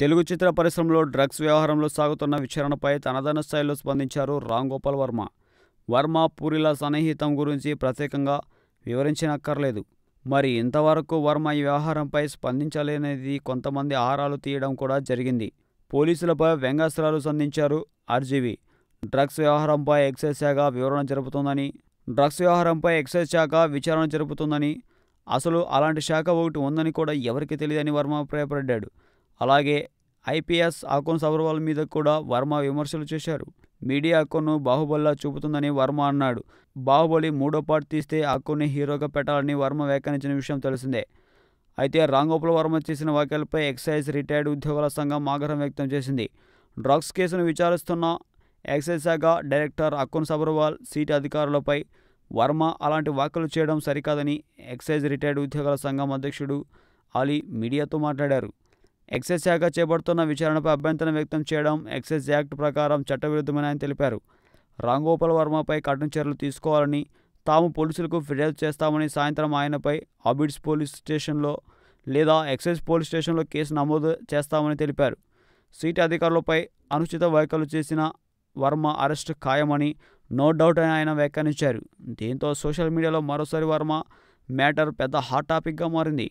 తెలుగు చిత్ర పరిశ్రమలో డ్రగ్స్ వ్యవహారంలో సాగుతున్న విచారణపై తనదైన స్థాయిలో స్పందించారు రామ్ గోపాల్ వర్మ. వర్మ పూరిల సన్నిహితం గురించి ప్రత్యేకంగా వివరించనక్కర్లేదు. మరి ఇంతవరకు వర్మ ఈ వ్యవహారంపై స్పందించలేనిది కొంతమంది ఆహారాలు తీయడం కూడా జరిగింది. పోలీసులపై వ్యంగ్యాస్త్రాలు సంధించారు ఆర్జీవి. డ్రగ్స్ వ్యవహారంపై ఎక్సైజ్ శాఖ వివరణ జరుపుతుందని డ్రగ్స్ వ్యవహారంపై ఎక్సైజ్ శాఖ విచారణ జరుపుతుందని అసలు అలాంటి శాఖ ఒకటి ఉందని కూడా ఎవరికి తెలియదని వర్మ అభిప్రాయపడ్డాడు. అలాగే ఐపీఎస్ అకౌంట్స్ అగర్వాల్ మీద కూడా వర్మ విమర్శలు చేశారు. మీడియా అకౌంట్ను బాహుబలిలా చూపుతుందని వర్మ అన్నాడు. బాహుబలి మూడో పార్ట్ తీస్తే అకౌంట్ని హీరోగా పెట్టాలని వర్మ వ్యాఖ్యానించిన విషయం తెలిసిందే. అయితే రాంగోపాల్ వర్మ చేసిన వ్యాఖ్యలపై ఎక్సైజ్ రిటైర్డ్ ఉద్యోగుల సంఘం ఆగ్రహం వ్యక్తం చేసింది. డ్రగ్స్ కేసును విచారిస్తున్న ఎక్సైజ్ శాఖ డైరెక్టర్ అకౌంట్స్ సబర్వాల్ సీట్ అధికారులపై వర్మ అలాంటి వ్యాఖ్యలు చేయడం సరికాదని ఎక్సైజ్ రిటైర్డ్ ఉద్యోగుల సంఘం అధ్యక్షుడు అలీ మీడియాతో మాట్లాడారు. ఎక్సైజ్ శాఖ చేపడుతున్న విచారణపై అభ్యంతరం వ్యక్తం చేయడం ఎక్సైజ్ యాక్ట్ ప్రకారం చట్టవిరుద్ధమని తెలిపారు. రాంగోపాల్ వర్మపై కఠిన చర్యలు తీసుకోవాలని తాము పోలీసులకు ఫిర్యాదు చేస్తామని సాయంత్రం ఆయనపై ఆబిడ్స్ పోలీస్ స్టేషన్లో లేదా ఎక్సైజ్ పోలీస్ స్టేషన్లో కేసు నమోదు చేస్తామని తెలిపారు. సీటు అధికారులపై అనుచిత వ్యాఖ్యలు చేసిన వర్మ అరెస్ట్ ఖాయమని నో డౌట్ అని ఆయన వ్యాఖ్యానించారు. దీంతో సోషల్ మీడియాలో మరోసారి వర్మ మ్యాటర్ పెద్ద హాట్ టాపిక్గా మారింది.